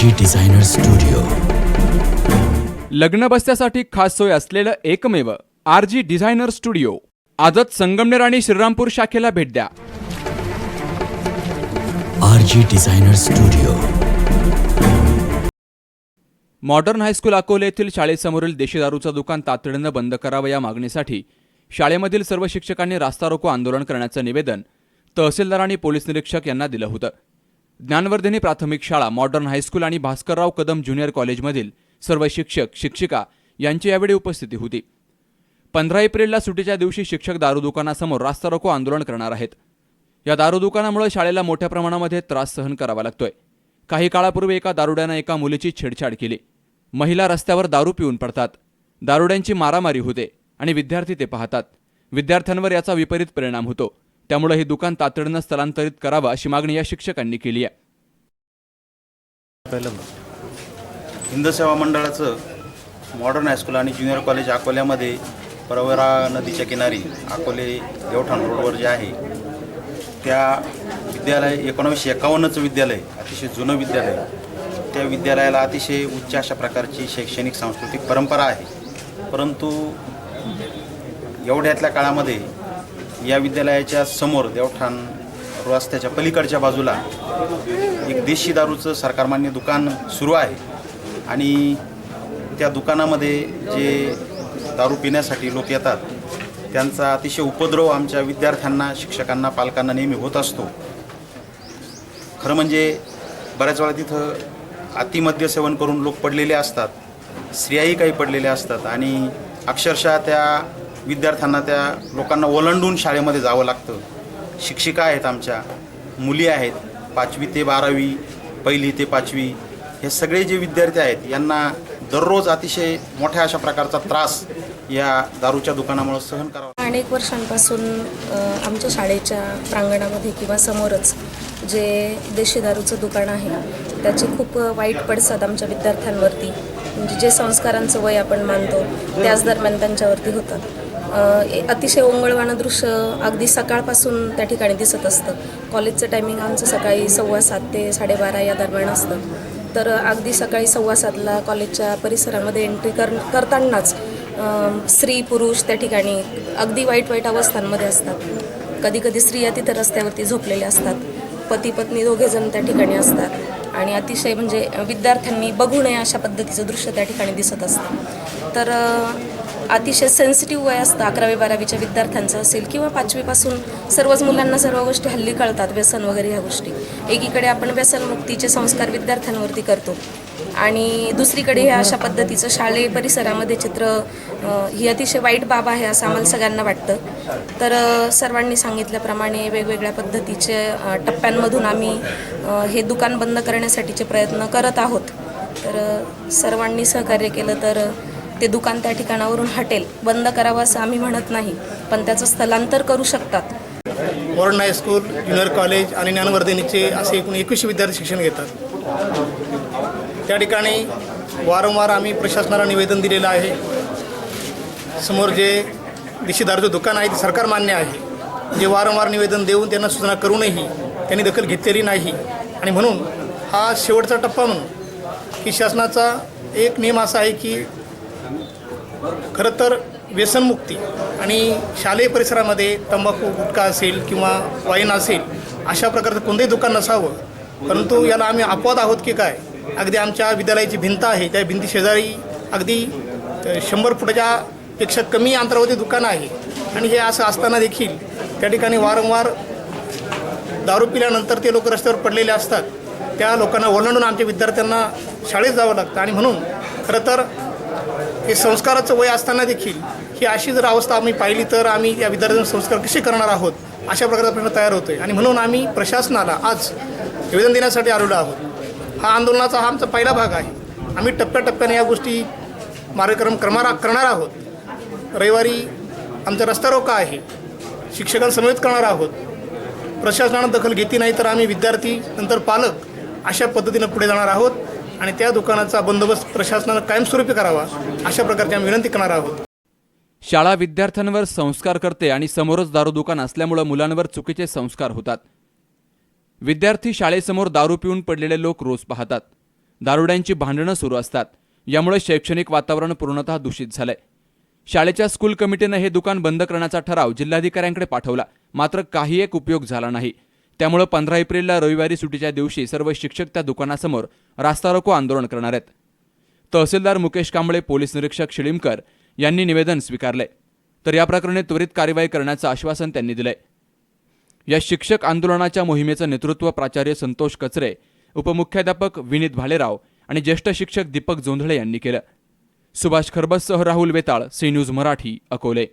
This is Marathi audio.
Designer studio. लग्न बसण्यासाठी खास सोय असलेलं एकमेव आर जी डिझायनर स्टुडिओ. आजच संगमनेर आणि श्रीरामपूर शाखेला भेट द्या. R G designer studio. Modern high school Akole येथील शाळेसमोरील देशी दारूचं दुकान तातडीनं बंद करावं या मागणीसाठी शाळेमधील सर्व शिक्षकांनी रास्ता रोको आंदोलन करण्याचं निवेदन तहसीलदार आणि पोलीस निरीक्षक यांना दिलं होतं. ज्ञानवर्धिनी प्राथमिक शाळा मॉडर्न हायस्कूल आणि भास्करराव कदम ज्युनियर कॉलेजमधील सर्व शिक्षक शिक्षिका यांची यावेळी उपस्थिती होती. पंधरा एप्रिलला सुटीच्या दिवशी शिक्षक दारू दुकानासमोर रास्ता रोको आंदोलन करणार आहेत. या दारू दुकानामुळे शाळेला मोठ्या प्रमाणामध्ये त्रास सहन करावा लागतोय. काही काळापूर्वी एका दारुड्यानं एका मुलीची छेडछाड केली. महिला रस्त्यावर दारू पिऊन पडतात. दारुड्यांची मारामारी होते आणि विद्यार्थी ते पाहतात. विद्यार्थ्यांवर याचा विपरीत परिणाम होतो. त्यामुळे हे दुकान तातडीनं स्थलांतरित करावं अशी मागणी या शिक्षकांनी केली आहे. हिंद सेवा मंडळाचं मॉडर्न हायस्कूल आणि ज्युनियर कॉलेज अकोल्यामध्ये परवरा नदीच्या किनारी अकोले देवठाण रोडवर जे आहे त्या विद्यालय एकोणावीसशे एकावन्नचं विद्यालय अतिशय जुनं विद्यालय त्या विद्यालयाला अतिशय उच्च अशा प्रकारची शैक्षणिक सांस्कृतिक परंपरा आहे. परंतु एवढ्यातल्या काळामध्ये या विद्यालयाच्या समोर देवठाण रस्त्याच्या पलीकडच्या बाजूला एक देशी दारूचं सरकारमान्य दुकान सुरू आहे. आणि त्या दुकानामध्ये जे दारू पिण्यासाठी लोक येतात त्यांचा अतिशय उपद्रव आमच्या विद्यार्थ्यांना शिक्षकांना पालकांना नेहमी होत असतो. खरं म्हणजे बऱ्याच वेळा तिथं अतिमद्य सेवन करून लोक पडलेले असतात स्त्रियाही काही पडलेल्या असतात आणि अक्षरशः त्या विद्यार्थ्यांना त्या लोकांना ओलांडून शाळेमध्ये जावं लागतं. शिक्षिका आहेत आमच्या मुली आहेत पाचवी ते बारावी पहिली ते पाचवी हे सगळे जे विद्यार्थी आहेत यांना दररोज अतिशय मोठ्या अशा प्रकारचा त्रास या दारूच्या दुकानामुळे सहन करावा अनेक वर्षांपासून आमच्या शाळेच्या प्रांगणामध्ये किंवा समोरच जे देशी दारूचं दुकान आहे त्याचे खूप वाईट पडसाद आमच्या विद्यार्थ्यांवरती. म्हणजे जे संस्कारांचं वय आपण मानतो त्याच दरम्यान त्यांच्यावरती होतात. अतिशय ओंगळवाणं दृश्य अगदी सकाळपासून त्या ठिकाणी दिसत असतं. कॉलेजचं टायमिंग आमचं सकाळी सव्वा सात ते साडेबारा या दरम्यान असतं. तर अगदी सकाळी सव्वा सातला कॉलेजच्या परिसरामध्ये एंट्री कर करतानाच स्त्री पुरुष त्या ठिकाणी अगदी वाईट वाईट अवस्थांमध्ये असतात. कधी कधी स्त्रिया तिथं रस्त्यावरती झोपलेल्या असतात. पती पत्नी दोघेजण त्या ठिकाणी असतात. आणि अतिशय म्हणजे विद्यार्थ्यांनी बघू नये अशा पद्धतीचं दृश्य त्या ठिकाणी दिसत असतं. तर अतिशय सेन्सिटिव्ह वय असतं अकरावी बारावीच्या विद्यार्थ्यांचं असेल किंवा पाचवीपासून सर्वच मुलांना सर्व गोष्टी हल्ली कळतात व्यसन वगैरे ह्या गोष्टी. एकीकडे आपण व्यसनमुक्तीचे संस्कार विद्यार्थ्यांवरती करतो आणि दुसरीकडे ह्या अशा पद्धतीचं शालेय परिसरामध्ये चित्र ही अतिशय वाईट बाब आहे असं आम्हाला सगळ्यांना वाटतं. तर सर्वांनी सांगितल्याप्रमाणे वेगवेगळ्या पद्धतीचे टप्प्यांमधून आम्ही हे दुकान बंद करण्यासाठीचे प्रयत्न करत आहोत. तर सर्वांनी सहकार्य केलं तर ते दुकान त्या ठिकाणावरून हटेल. बंद करावं असं आम्ही म्हणत नाही पण त्याचं स्थलांतर करू शकतात. मॉडर्न हायस्कूल ज्युनियर कॉलेज आणि ज्ञानवर्धिनीचे असे एकूण एकवीसशे विद्यार्थी शिक्षण घेतात. त्या ठिकाणी वारंवार आम्ही प्रशासनाला निवेदन दिलेलं आहे. समोर जे दिशेदारचं दुकान आहे ते सरकार मान्य आहे. जे वारंवार निवेदन देऊन त्यांना सूचना करूनही त्यांनी दखल घेतलेली नाही. आणि म्हणून हा शेवटचा टप्पा म्हणून की शासनाचा एक नियम असा आहे की खरं तर व्यसनमुक्ती आणि शालेय परिसरामध्ये तंबाखू गुटखा असेल किंवा वाईन असेल अशा प्रकारचं कोणतंही दुकान नसावं परंतु याला आम्ही अपवाद आहोत की काय? अगदी आमच्या विद्यालयाची भिंत आहे त्या भिंती शेजारी अगदी शंभर फुटाच्या पेक्षा कमी अंतरावरती दुकान आहे. आणि हे असं असताना देखील त्या ठिकाणी वारंवार दारू पिल्यानंतर ते लोक रस्त्यावर पडलेले असतात. त्या लोकांना ओलांडून आमच्या विद्यार्थ्यांना शाळेत जावं लागतं. आणि म्हणून खरं तर हे संस्काराचं वय असताना देखील ही अशी जर अवस्था आम्ही पाहिली तर आम्ही या विद्यार्थ्यांचे संस्कार कसे करणार आहोत अशा प्रकारचा प्रश्न तयार आहे आणि म्हणून आम्ही प्रशासनाला आज निवेदन देण्यासाठी आलेलो आहोत. हा आंदोलनाचा हा आमचा पहिला भाग आहे. आम्ही टप्प्याटप्प्याने या गोष्टी मार्गक्रम करणार करणार आहोत. रविवारी आमचा रस्ता रोका आहे. शिक्षकांसमवेत करणार आहोत. प्रशासनानं दखल घेतली नाही तर आम्ही विद्यार्थी नंतर पालक अशा पद्धतीनं पुढे जाणार आहोत आणि त्या दुकानाचा बंदोबस्त प्रशासनानं कायमस्वरूपी करावा अशा प्रकारची आम्ही विनंती करणार आहोत. शाळा विद्यार्थ्यांवर संस्कार करते आणि समोरच दारू दुकान असल्यामुळं मुलांवर चुकीचे संस्कार होतात. विद्यार्थी शाळेसमोर दारू पिऊन पडलेले लोक रोज पाहतात. दारुड्यांची भांडणं सुरू असतात. यामुळे शैक्षणिक वातावरण पूर्णतः दूषित झालंय. शाळेच्या स्कूल कमिटीनं हे दुकान बंद करण्याचा ठराव जिल्हाधिकाऱ्यांकडे पाठवला. मात्र काही एक उपयोग झाला नाही. त्यामुळे पंधरा एप्रिलला रविवारी सुटीच्या दिवशी सर्व शिक्षक त्या दुकानासमोर रास्ता रोको आंदोलन करणार आहेत. तहसीलदार मुकेश कांबळे पोलीस निरीक्षक शिळीमकर यांनी निवेदन स्वीकारले तर या प्रकरणी त्वरित कार्यवाही करण्याचं आश्वासन त्यांनी दिलंय. या शिक्षक आंदोलनाच्या मोहिमेचं नेतृत्व प्राचार्य संतोष कचरे उपमुख्याध्यापक विनीत भालेराव आणि ज्येष्ठ शिक्षक दीपक जोंधळे यांनी केलं. सुभाष खरबससह राहुल वेताळ सी न्यूज मराठी अकोले.